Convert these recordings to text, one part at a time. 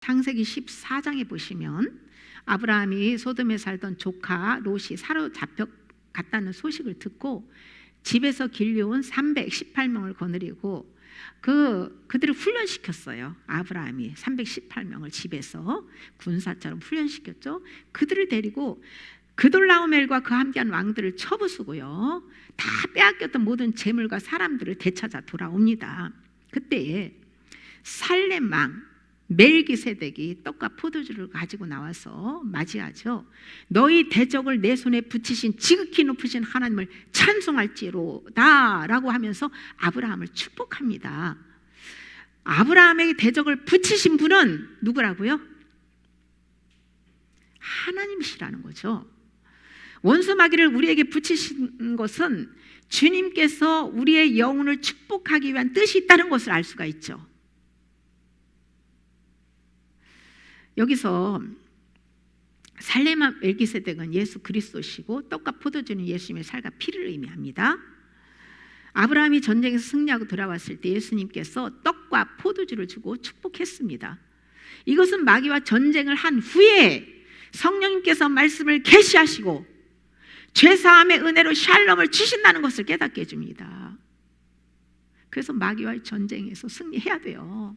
창세기 14장에 보시면 아브라함이 소돔에 살던 조카 롯이 사로잡혀 갔다는 소식을 듣고 집에서 길려온 318명을 거느리고 그 그들을 훈련시켰어요. 아브라함이 318명을 집에서 군사처럼 훈련시켰죠. 그들을 데리고 그돌라오멜과 그 함께한 왕들을 쳐부수고요. 다 빼앗겼던 모든 재물과 사람들을 되찾아 돌아옵니다. 그때에 살렘 왕 멜기세덱이 떡과 포도주를 가지고 나와서 맞이하죠. 너희 대적을 내 손에 붙이신 지극히 높으신 하나님을 찬송할지로다라고 하면서 아브라함을 축복합니다. 아브라함에게 대적을 붙이신 분은 누구라고요? 하나님이시라는 거죠. 원수 마귀를 우리에게 붙이신 것은 주님께서 우리의 영혼을 축복하기 위한 뜻이 있다는 것을 알 수가 있죠. 여기서 살레마 멜기세덱은 예수 그리스도시고 떡과 포도주는 예수님의 살과 피를 의미합니다. 아브라함이 전쟁에서 승리하고 돌아왔을 때 예수님께서 떡과 포도주를 주고 축복했습니다. 이것은 마귀와 전쟁을 한 후에 성령님께서 말씀을 계시하시고 죄 사함의 은혜로 샬롬을 주신다는 것을 깨닫게 해줍니다. 그래서 마귀와의 전쟁에서 승리해야 돼요.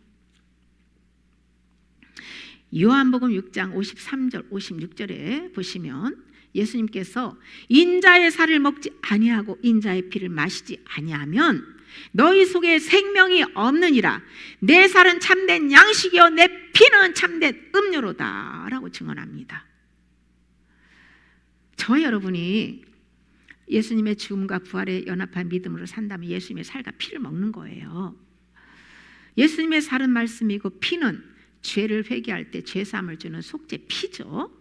요한복음 6장 53절 56절에 보시면 예수님께서 인자의 살을 먹지 아니하고 인자의 피를 마시지 아니하면 너희 속에 생명이 없느니라 내 살은 참된 양식이요 내 피는 참된 음료로다라고 증언합니다. 저 여러분이 예수님의 죽음과 부활에 연합한 믿음으로 산다면 예수님의 살과 피를 먹는 거예요. 예수님의 살은 말씀이고 피는 죄를 회개할 때 죄사함을 주는 속죄 피죠.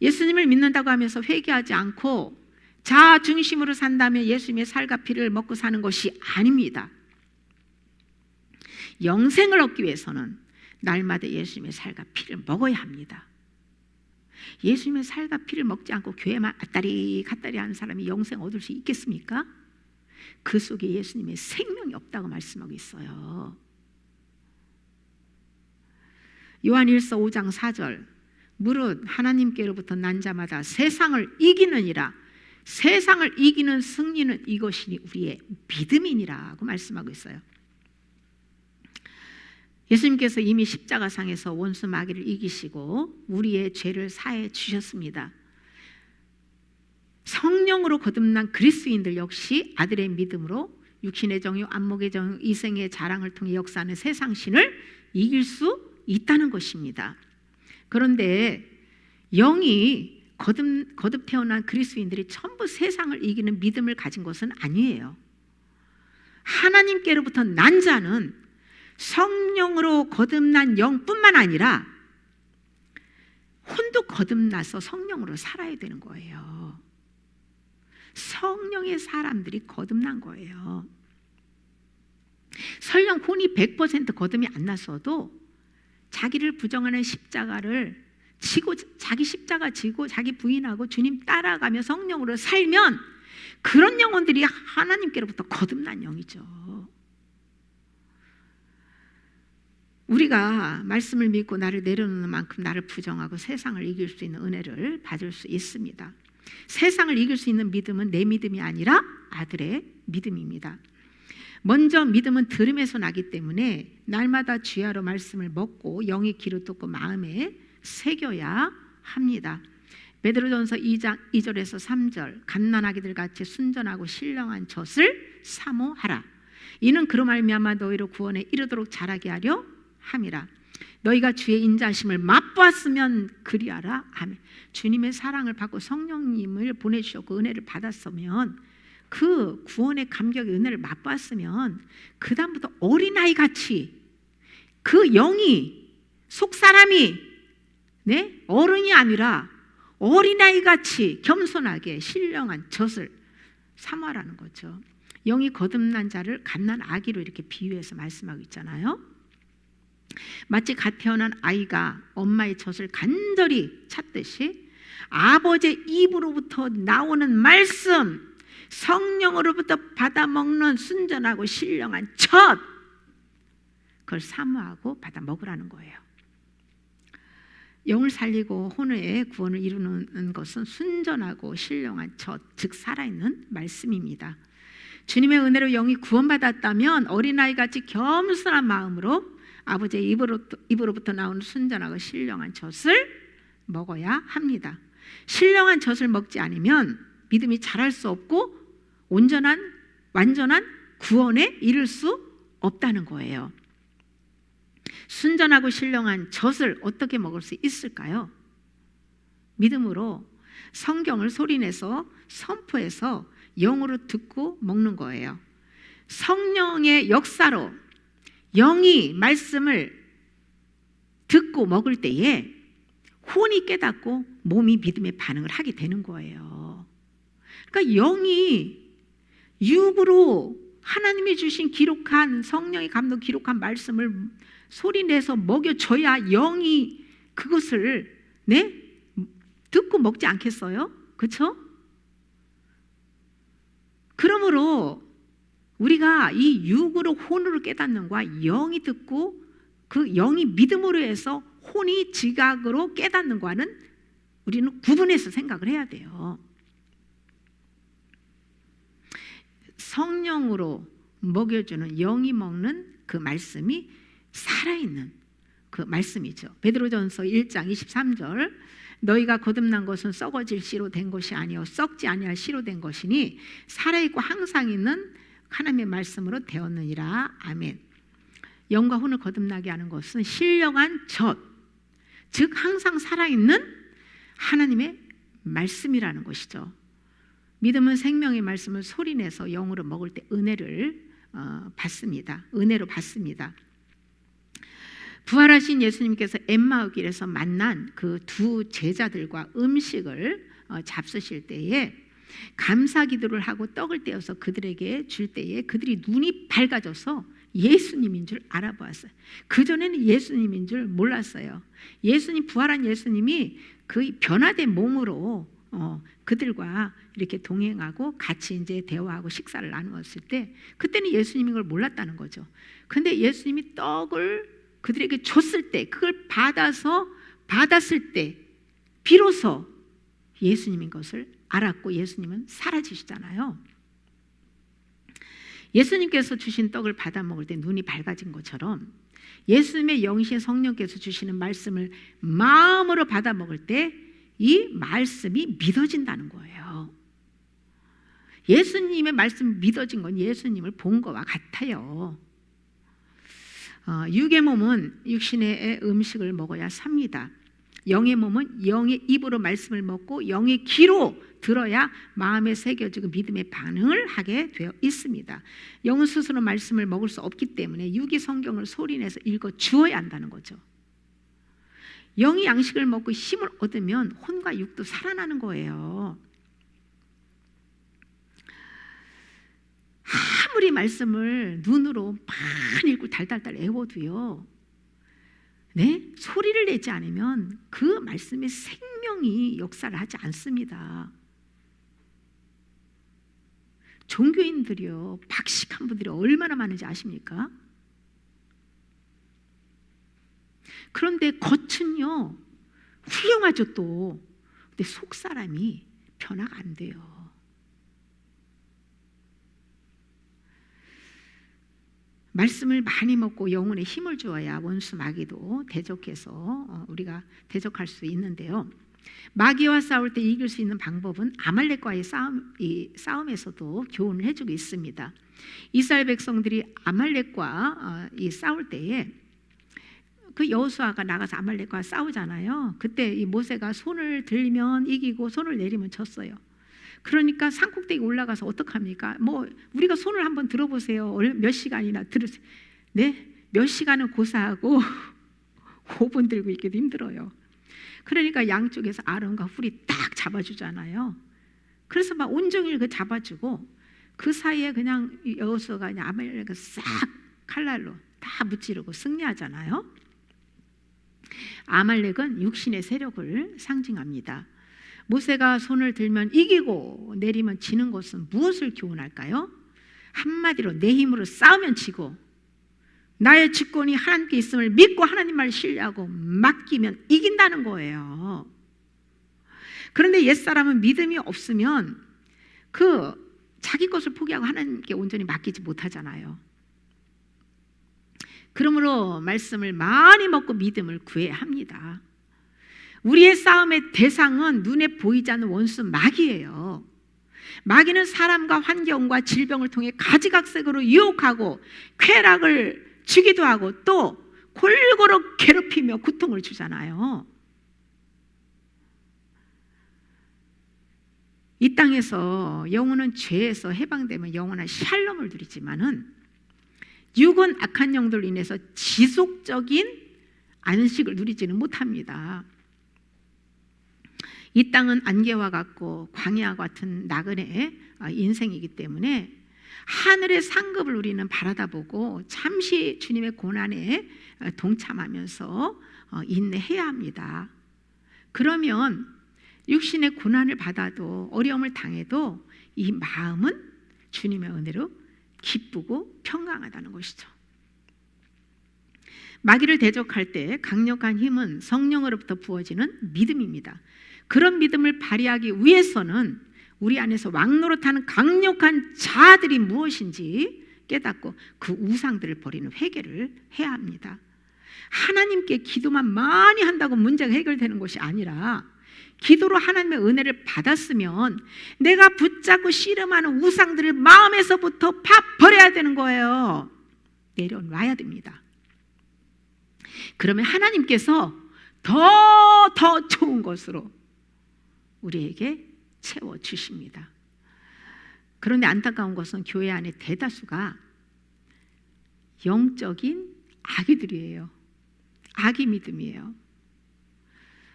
예수님을 믿는다고 하면서 회개하지 않고 자아 중심으로 산다면 예수님의 살과 피를 먹고 사는 것이 아닙니다. 영생을 얻기 위해서는 날마다 예수님의 살과 피를 먹어야 합니다. 예수님의 살과 피를 먹지 않고 교회만 왔다리 갔다리 하는 사람이 영생 얻을 수 있겠습니까? 그 속에 예수님의 생명이 없다고 말씀하고 있어요. 요한일서 5장 4절 무릇 하나님께로부터 난 자마다 세상을 이기느니라 세상을 이기는 승리는 이것이니 우리의 믿음이니라고 말씀하고 있어요. 예수님께서 이미 십자가상에서 원수 마귀를 이기시고 우리의 죄를 사해 주셨습니다. 성령으로 거듭난 그리스도인들 역시 아들의 믿음으로 육신의 정욕, 안목의 정욕, 이생의 자랑을 통해 역사하는 세상 신을 이길 수 있다는 것입니다. 그런데 영이 거듭, 거듭 태어난 그리스도인들이 전부 세상을 이기는 믿음을 가진 것은 아니에요. 하나님께로부터 난 자는 성령으로 거듭난 영뿐만 아니라 혼도 거듭나서 성령으로 살아야 되는 거예요. 성령의 사람들이 거듭난 거예요. 설령 혼이 100% 거듭이 안 났어도 자기를 부정하는 십자가를 지고 자기 십자가 지고 자기 부인하고 주님 따라가며 성령으로 살면 그런 영혼들이 하나님께로부터 거듭난 영이죠. 우리가 말씀을 믿고 나를 내려놓는 만큼 나를 부정하고 세상을 이길 수 있는 은혜를 받을 수 있습니다. 세상을 이길 수 있는 믿음은 내 믿음이 아니라 아들의 믿음입니다. 먼저 믿음은 들음에서 나기 때문에 날마다 주야로 말씀을 먹고 영의 귀로 듣고 마음에 새겨야 합니다. 베드로전서 2장 2절에서 3절 갓난아기들 같이 순전하고 신령한 젖을 사모하라. 이는 그로 말미암아 너희로 구원에 이르도록 자라게 하려 함이라. 너희가 주의 인자심을 맛보았으면 그리하라. 아멘. 주님의 사랑을 받고 성령님을 보내주셨고 은혜를 받았으면 그 구원의 감격의 은혜를 맛봤으면 그 다음부터 어린아이 같이 그 영이 속 사람이 네 어른이 아니라 어린아이 같이 겸손하게 신령한 젖을 삼아라는 거죠. 영이 거듭난 자를 갓난 아기로 이렇게 비유해서 말씀하고 있잖아요. 마치 갓 태어난 아이가 엄마의 젖을 간절히 찾듯이 아버지의 입으로부터 나오는 말씀 성령으로부터 받아 먹는 순전하고 신령한 첫 그걸 사모하고 받아 먹으라는 거예요. 영을 살리고 혼의 구원을 이루는 것은 순전하고 신령한 젖, 즉 살아있는 말씀입니다. 주님의 은혜로 영이 구원받았다면 어린아이 같이 겸손한 마음으로 아버지의 입으로부터, 입으로부터 나오는 순전하고 신령한 젖을 먹어야 합니다. 신령한 젖을 먹지 않으면 믿음이 자랄 수 없고 온전한 완전한 구원에 이를 수 없다는 거예요. 순전하고 신령한 젖을 어떻게 먹을 수 있을까요? 믿음으로 성경을 소리내서 선포해서 영으로 듣고 먹는 거예요. 성령의 역사로 영이 말씀을 듣고 먹을 때에 혼이 깨닫고 몸이 믿음의 반응을 하게 되는 거예요. 그러니까 영이 육으로 하나님이 주신 기록한 성령의 감동 기록한 말씀을 소리 내서 먹여줘야 영이 그것을 네 듣고 먹지 않겠어요? 그렇죠? 그러므로 우리가 이 육으로 혼으로 깨닫는 것과 영이 듣고 그 영이 믿음으로 해서 혼이 지각으로 깨닫는 것과는 우리는 구분해서 생각을 해야 돼요. 성령으로 먹여주는 영이 먹는 그 말씀이 살아있는 그 말씀이죠. 베드로전서 1장 23절 너희가 거듭난 것은 썩어질 씨로 된 것이 아니요 썩지 아니할 씨로 된 것이니 살아 있고 항상 있는 하나님의 말씀으로 되었느니라 아멘. 영과 혼을 거듭나게 하는 것은 신령한 젖, 즉 항상 살아 있는 하나님의 말씀이라는 것이죠. 믿음은 생명의 말씀을 소리내서 영으로 먹을 때 은혜를 어, 받습니다. 은혜로 받습니다. 부활하신 예수님께서 엠마오 길에서 만난 그 두 제자들과 음식을 어, 잡수실 때에 감사 기도를 하고 떡을 떼어서 그들에게 줄 때에 그들이 눈이 밝아져서 예수님인 줄 알아보았어요. 그 전에는 예수님인 줄 몰랐어요. 예수님 부활한 예수님이 그 변화된 몸으로 어, 그들과 이렇게 동행하고 같이 이제 대화하고 식사를 나누었을 때 그때는 예수님인 걸 몰랐다는 거죠. 근데 예수님이 떡을 그들에게 줬을 때 그걸 받아서 받았을 때 비로소 예수님인 것을 알았고 예수님은 사라지시잖아요. 예수님께서 주신 떡을 받아 먹을 때 눈이 밝아진 것처럼 예수님의 영신 성령께서 주시는 말씀을 마음으로 받아 먹을 때 이 말씀이 믿어진다는 거예요. 예수님의 말씀 믿어진 건 예수님을 본 것과 같아요. 어, 육의 몸은 육신의 음식을 먹어야 삽니다. 영의 몸은 영의 입으로 말씀을 먹고 영의 귀로 들어야 마음에 새겨지고 믿음의 반응을 하게 되어 있습니다. 영은 스스로 말씀을 먹을 수 없기 때문에 육이 성경을 소리내서 읽어 주어야 한다는 거죠. 영이 양식을 먹고 힘을 얻으면 혼과 육도 살아나는 거예요. 아무리 말씀을 눈으로 많이 읽고 달달달 외워도요. 네? 소리를 내지 않으면 그 말씀의 생명이 역사를 하지 않습니다. 종교인들이요. 박식한 분들이 얼마나 많은지 아십니까? 그런데 겉은요. 훌륭하죠 또. 근데 속 사람이 변화가 안 돼요. 말씀을 많이 먹고 영혼에 힘을 주어야 원수 마귀도 대적해서 어, 우리가 대적할 수 있는데요. 마귀와 싸울 때 이길 수 있는 방법은 아말렉과의 싸움, 이 싸움에서도 교훈을 해주고 있습니다. 이스라엘 백성들이 아말렉과 어, 이 싸울 때에 그 여호수아가 나가서 아말렉과 싸우잖아요. 그때 이 모세가 손을 들면 이기고 손을 내리면 졌어요. 그러니까 산꼭대기 올라가서 어떡합니까? 뭐 우리가 손을 한번 들어보세요. 몇 시간이나 들으세요. 네, 몇 시간은 고사하고 5분 들고 있기도 힘들어요. 그러니까 양쪽에서 아론과 훌이 딱 잡아주잖아요. 그래서 막 온종일 그 잡아주고 그 사이에 그냥 여호수아가 아말렉을 싹 칼날로 다 무찌르고 승리하잖아요. 아말렉은 육신의 세력을 상징합니다. 모세가 손을 들면 이기고 내리면 지는 것은 무엇을 교훈할까요? 한마디로 내 힘으로 싸우면 지고 나의 주권이 하나님께 있음을 믿고 하나님 말 신뢰하고 맡기면 이긴다는 거예요. 그런데 옛사람은 믿음이 없으면 그 자기 것을 포기하고 하나님께 온전히 맡기지 못하잖아요. 그러므로 말씀을 많이 먹고 믿음을 구해야 합니다. 우리의 싸움의 대상은 눈에 보이지 않는 원수 마귀예요. 마귀는 사람과 환경과 질병을 통해 가지각색으로 유혹하고 쾌락을 주기도 하고 또 골고루 괴롭히며 고통을 주잖아요. 이 땅에서 영혼은 죄에서 해방되면 영원한 샬롬을 누리지만은 육은 악한 영들로 인해서 지속적인 안식을 누리지는 못합니다. 이 땅은 안개와 같고 광야와 같은 나그네 인생이기 때문에 하늘의 상급을 우리는 바라다 보고 잠시 주님의 고난에 동참하면서 어, 인내해야 합니다. 그러면 육신의 고난을 받아도 어려움을 당해도 이 마음은 주님의 은혜로 기쁘고 평강하다는 것이죠. 마귀를 대적할 때 강력한 힘은 성령으로부터 부어지는 믿음입니다. 그런 믿음을 발휘하기 위해서는 우리 안에서 왕노릇하는 강력한 자들이 무엇인지 깨닫고 그 우상들을 버리는 회개를 해야 합니다. 하나님께 기도만 많이 한다고 문제가 해결되는 것이 아니라 기도로 하나님의 은혜를 받았으면 내가 붙잡고 씨름하는 우상들을 마음에서부터 파 버려야 되는 거예요. 내려놔야 됩니다. 그러면 하나님께서 더, 더 좋은 것으로 우리에게 채워 주십니다. 그런데 안타까운 것은 교회 안에 대다수가 영적인 아기들이에요. 아기 믿음이에요.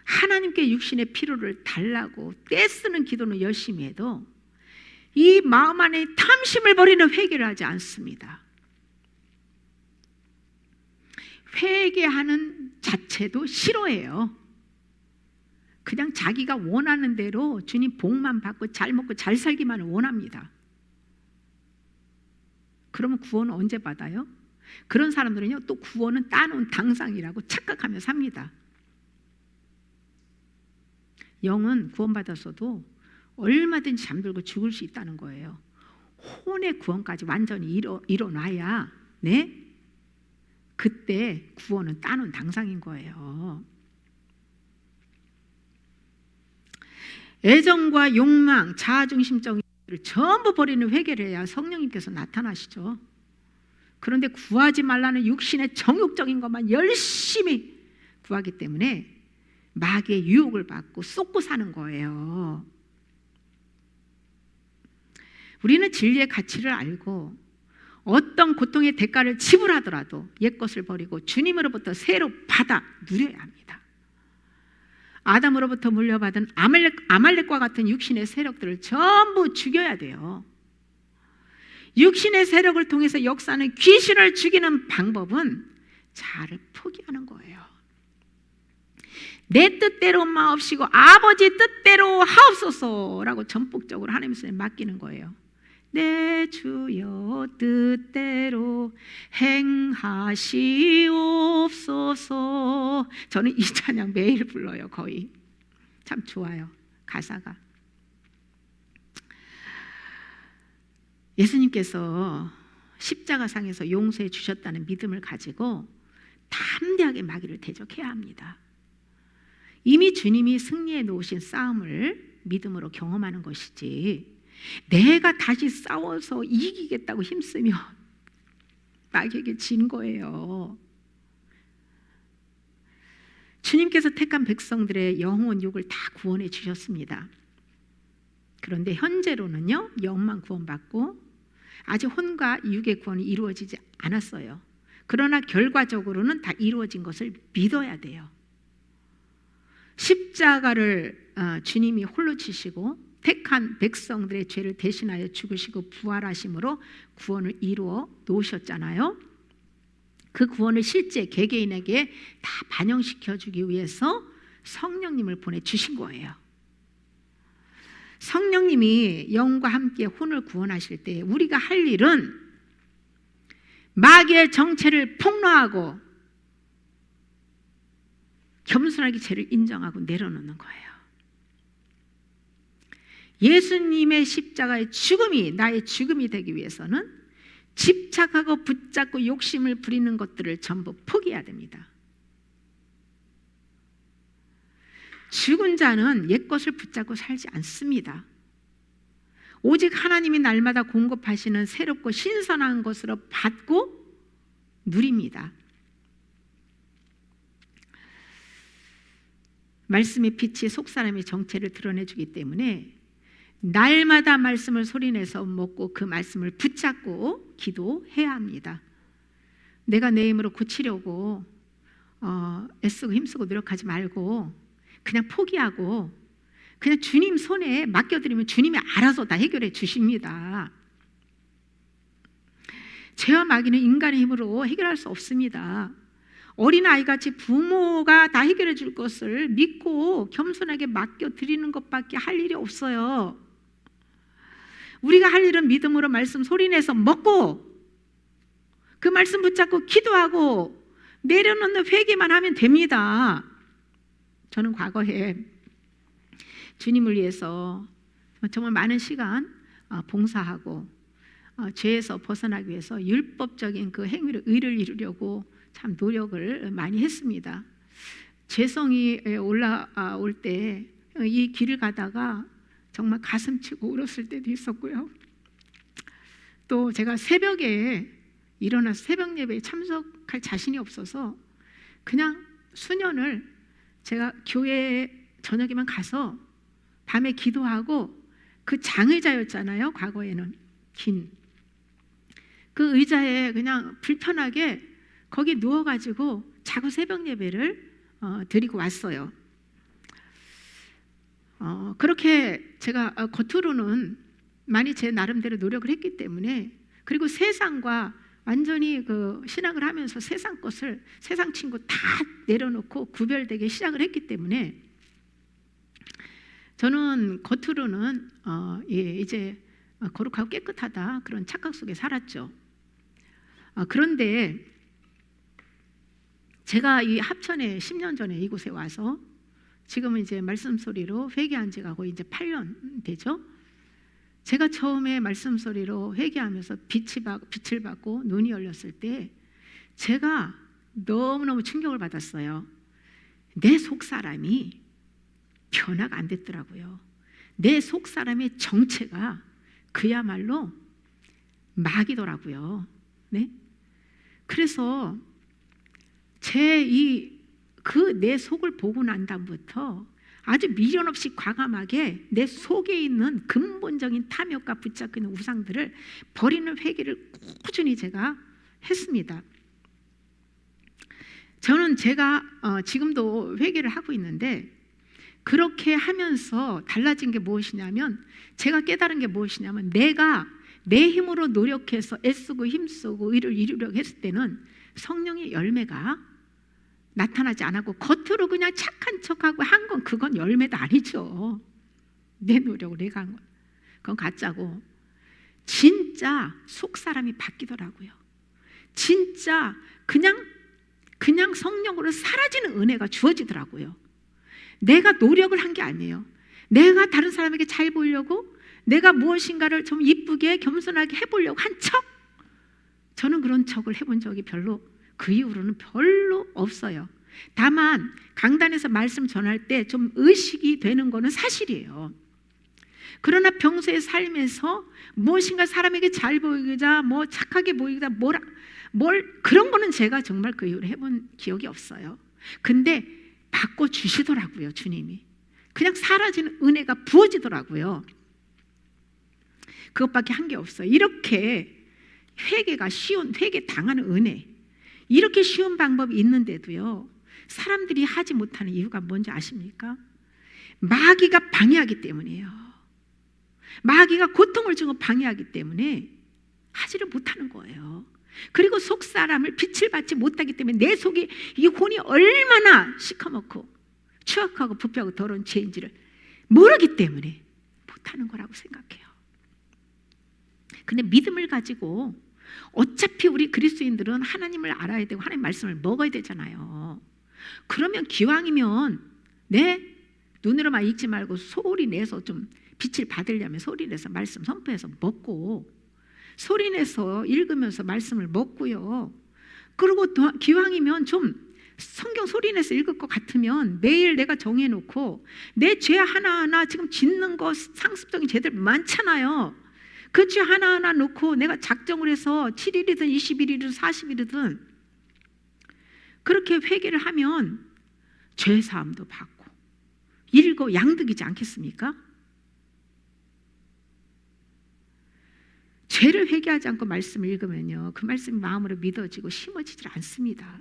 하나님께 육신의 필요를 달라고 떼쓰는 기도는 열심히 해도 이 마음 안에 탐심을 버리는 회개를 하지 않습니다. 회개하는 자체도 싫어해요. 그냥 자기가 원하는 대로 주님 복만 받고 잘 먹고 잘 살기만을 원합니다. 그러면 구원은 언제 받아요? 그런 사람들은요, 또 구원은 따놓은 당상이라고 착각하며 삽니다. 영은 구원받았어도 얼마든지 잠들고 죽을 수 있다는 거예요. 혼의 구원까지 완전히 일어, 일어나야, 네? 그때 구원은 따놓은 당상인 거예요. 애정과 욕망, 자아중심적인 를 전부 버리는 회개를 해야 성령님께서 나타나시죠. 그런데 구하지 말라는 육신의 정욕적인 것만 열심히 구하기 때문에 마귀의 유혹을 받고 쏟고 사는 거예요. 우리는 진리의 가치를 알고 어떤 고통의 대가를 지불하더라도 옛 것을 버리고 주님으로부터 새로 받아 누려야 합니다. 아담으로부터 물려받은 아말렉, 아말렉과 같은 육신의 세력들을 전부 죽여야 돼요. 육신의 세력을 통해서 역사는 귀신을 죽이는 방법은 자를 포기하는 거예요. 내 뜻대로 마옵시고 아버지 뜻대로 하옵소서라고 전폭적으로 하나님께 맡기는 거예요. 내 주여 뜻대로 행하시옵소서. 저는 이 찬양 매일 불러요, 거의. 참 좋아요, 가사가. 예수님께서 십자가상에서 용서해 주셨다는 믿음을 가지고 담대하게 마귀를 대적해야 합니다. 이미 주님이 승리해 놓으신 싸움을 믿음으로 경험하는 것이지 내가 다시 싸워서 이기겠다고 힘쓰면 마귀에게 진 거예요. 주님께서 택한 백성들의 영혼 육을 다 구원해 주셨습니다. 그런데 현재로는요, 영만 구원받고 아직 혼과 육의 구원이 이루어지지 않았어요. 그러나 결과적으로는 다 이루어진 것을 믿어야 돼요. 십자가를 어, 주님이 홀로 치시고 택한 백성들의 죄를 대신하여 죽으시고 부활하심으로 구원을 이루어 놓으셨잖아요. 그 구원을 실제 개개인에게 다 반영시켜 주기 위해서 성령님을 보내 주신 거예요. 성령님이 영과 함께 혼을 구원하실 때 우리가 할 일은 마귀의 정체를 폭로하고 겸손하게 죄를 인정하고 내려놓는 거예요. 예수님의 십자가의 죽음이 나의 죽음이 되기 위해서는 집착하고 붙잡고 욕심을 부리는 것들을 전부 포기해야 됩니다. 죽은 자는 옛 것을 붙잡고 살지 않습니다. 오직 하나님이 날마다 공급하시는 새롭고 신선한 것으로 받고 누립니다. 말씀의 빛이 속 사람의 정체를 드러내주기 때문에 날마다 말씀을 소리내서 먹고 그 말씀을 붙잡고 기도해야 합니다. 내가 내 힘으로 고치려고 어, 애쓰고 힘쓰고 노력하지 말고 그냥 포기하고 그냥 주님 손에 맡겨드리면 주님이 알아서 다 해결해 주십니다. 죄와 마귀는 인간의 힘으로 해결할 수 없습니다. 어린아이 같이 부모가 다 해결해 줄 것을 믿고 겸손하게 맡겨 드리는 것밖에 할 일이 없어요. 우리가 할 일은 믿음으로 말씀 소리내서 먹고 그 말씀 붙잡고 기도하고 내려놓는 회개만 하면 됩니다. 저는 과거에 주님을 위해서 정말 많은 시간 어, 봉사하고 어, 죄에서 벗어나기 위해서 율법적인 그 행위를 의를 이루려고 참 노력을 많이 했습니다. 죄성이 올라올 때 이 길을 가다가 정말 가슴 치고 울었을 때도 있었고요. 또 제가 새벽에 일어나서 새벽 예배에 참석할 자신이 없어서 그냥 수년을 제가 교회에 저녁에만 가서 밤에 기도하고 그 장의자였잖아요. 과거에는 긴. 그 의자에 그냥 불편하게 거기 누워가지고 자고 새벽 예배를 어, 드리고 왔어요. 어, 그렇게 제가 어, 겉으로는 많이 제 나름대로 노력을 했기 때문에 그리고 세상과 완전히 그 신학을 하면서 세상 것을 세상 친구 다 내려놓고 구별되게 시작을 했기 때문에 저는 겉으로는 어, 예, 이제 거룩하고 깨끗하다 그런 착각 속에 살았죠. 어, 그런데 제가 이 합천에 10년 전에 이곳에 와서 지금은 이제 말씀 소리로 회개한 지가 거의 이제 8년 되죠. 제가 처음에 말씀 소리로 회개하면서 빛이 받, 빛을 받고 눈이 열렸을 때 제가 너무너무 충격을 받았어요. 내 속 사람이 변화가 안 됐더라고요. 내 속 사람의 정체가 그야말로 마귀더라고요. 네? 그래서 제 이 그 내 속을 보고 난 다음부터 아주 미련 없이 과감하게 내 속에 있는 근본적인 탐욕과 붙잡고 있는 우상들을 버리는 회개를 꾸준히 제가 했습니다. 저는 제가 어, 지금도 회개를 하고 있는데 그렇게 하면서 달라진 게 무엇이냐면 제가 깨달은 게 무엇이냐면 내가 내 힘으로 노력해서 애쓰고 힘쓰고 일을 이루려고 했을 때는 성령의 열매가 나타나지 않았고 겉으로 그냥 착한 척하고 한 건 그건 열매도 아니죠. 내 노력으로 내가 한 건. 그건 가짜고 진짜 속 사람이 바뀌더라고요. 진짜 그냥 그냥 성령으로 사라지는 은혜가 주어지더라고요. 내가 노력을 한 게 아니에요. 내가 다른 사람에게 잘 보이려고 내가 무엇인가를 좀 이쁘게 겸손하게 해보려고 한 척. 저는 그런 척을 해본 적이 별로 그 이후로는 별로 없어요. 다만 강단에서 말씀 전할 때 좀 의식이 되는 거는 사실이에요. 그러나 평소에 살면서 무엇인가 사람에게 잘 보이자 뭐 착하게 보이자 뭐라 뭘 그런 거는 제가 정말 그 이후로 해본 기억이 없어요. 근데 바꿔 주시더라고요, 주님이. 그냥 사라지는 은혜가 부어지더라고요. 그것밖에 한 게 없어요. 이렇게 회개가 쉬운 회개 당하는 은혜. 이렇게 쉬운 방법이 있는데도요. 사람들이 하지 못하는 이유가 뭔지 아십니까? 마귀가 방해하기 때문이에요. 마귀가 고통을 주고 방해하기 때문에 하지를 못하는 거예요. 그리고 속 사람을 빛을 받지 못하기 때문에 내 속에 이 혼이 얼마나 시커멓고 추악하고 부패하고 더러운 죄인지를 모르기 때문에 못하는 거라고 생각해요. 근데 믿음을 가지고 어차피 우리 그리스도인들은 하나님을 알아야 되고 하나님 말씀을 먹어야 되잖아요. 그러면 기왕이면 내 눈으로만 읽지 말고 소리 내서 좀 빛을 받으려면 소리 내서 말씀 선포해서 먹고 소리 내서 읽으면서 말씀을 먹고요. 그리고 더 기왕이면 좀 성경 소리 내서 읽을 것 같으면 매일 내가 정해놓고 내 죄 하나하나 지금 짓는 거 상습적인 죄들 많잖아요. 그죄 하나하나 놓고 내가 작정을 해서 7일이든 21일이든 40일이든 그렇게 회개를 하면 죄 사함도 받고 일거 양득이지 않겠습니까? 죄를 회개하지 않고 말씀을 읽으면요. 그 말씀이 마음으로 믿어지고 심어지질 않습니다.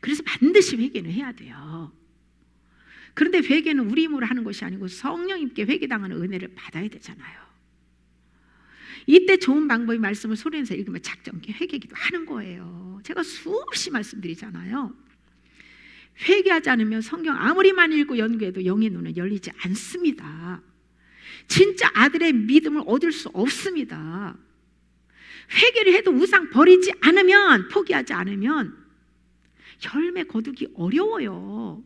그래서 반드시 회개는 해야 돼요. 그런데 회개는 우리 힘으로 하는 것이 아니고 성령님께 회개당하는 은혜를 받아야 되잖아요. 이때 좋은 방법이 말씀을 소리내서 읽으면 작정케 회개기도 하는 거예요. 제가 수없이 말씀드리잖아요. 회개하지 않으면 성경 아무리 많이 읽고 연구해도 영의 눈은 열리지 않습니다. 진짜 아들의 믿음을 얻을 수 없습니다. 회개를 해도 우상 버리지 않으면 포기하지 않으면 열매 거두기 어려워요.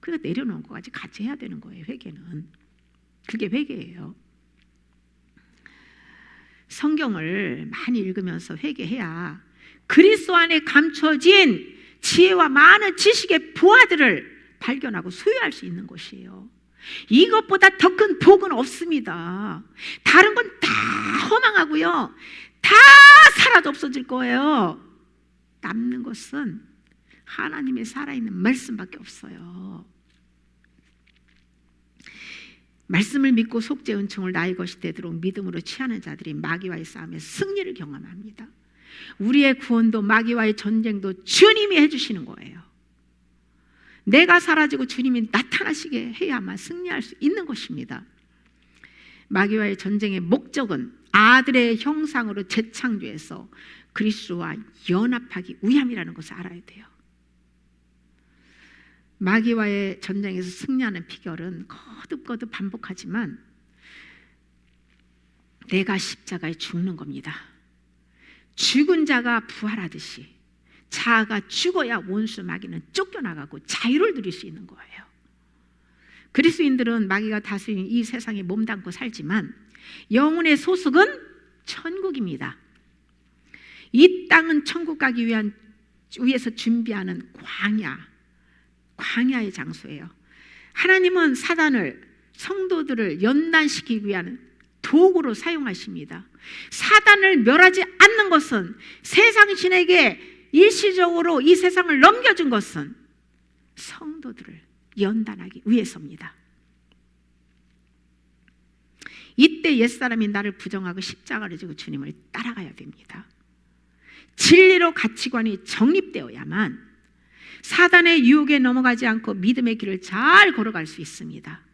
그러니까 내려놓은 것까지 같이 해야 되는 거예요. 회개는 그게 회개예요. 성경을 많이 읽으면서 회개해야 그리스도 안에 감춰진 지혜와 많은 지식의 부하들을 발견하고 소유할 수 있는 것이에요. 이것보다 더 큰 복은 없습니다. 다른 건 다 허망하고요. 다 사라져 없어질 거예요. 남는 것은 하나님의 살아있는 말씀밖에 없어요. 말씀을 믿고 속죄 은총을 나의 것이 되도록 믿음으로 취하는 자들이 마귀와의 싸움에 승리를 경험합니다. 우리의 구원도 마귀와의 전쟁도 주님이 해주시는 거예요. 내가 사라지고 주님이 나타나시게 해야만 승리할 수 있는 것입니다. 마귀와의 전쟁의 목적은 아들의 형상으로 재창조해서 그리스도와 연합하기 위함이라는 것을 알아야 돼요. 마귀와의 전쟁에서 승리하는 비결은 거듭거듭 반복하지만 내가 십자가에 죽는 겁니다. 죽은 자가 부활하듯이 자아가 죽어야 원수 마귀는 쫓겨나가고 자유를 누릴 수 있는 거예요. 그리스도인들은 마귀가 다스리는 이 세상에 몸담고 살지만 영혼의 소속은 천국입니다. 이 땅은 천국 가기 위한 위해서 준비하는 광야, 광야의 장소예요. 하나님은 사단을 성도들을 연단시키기 위한 도구로 사용하십니다. 사단을 멸하지 않는 것은 세상 신에게 일시적으로 이 세상을 넘겨준 것은 성도들을 연단하기 위해서입니다. 이때 옛사람이 나를 부정하고 십자가를 지고 주님을 따라가야 됩니다. 진리로 가치관이 정립되어야만 사단의 유혹에 넘어가지 않고 믿음의 길을 잘 걸어갈 수 있습니다.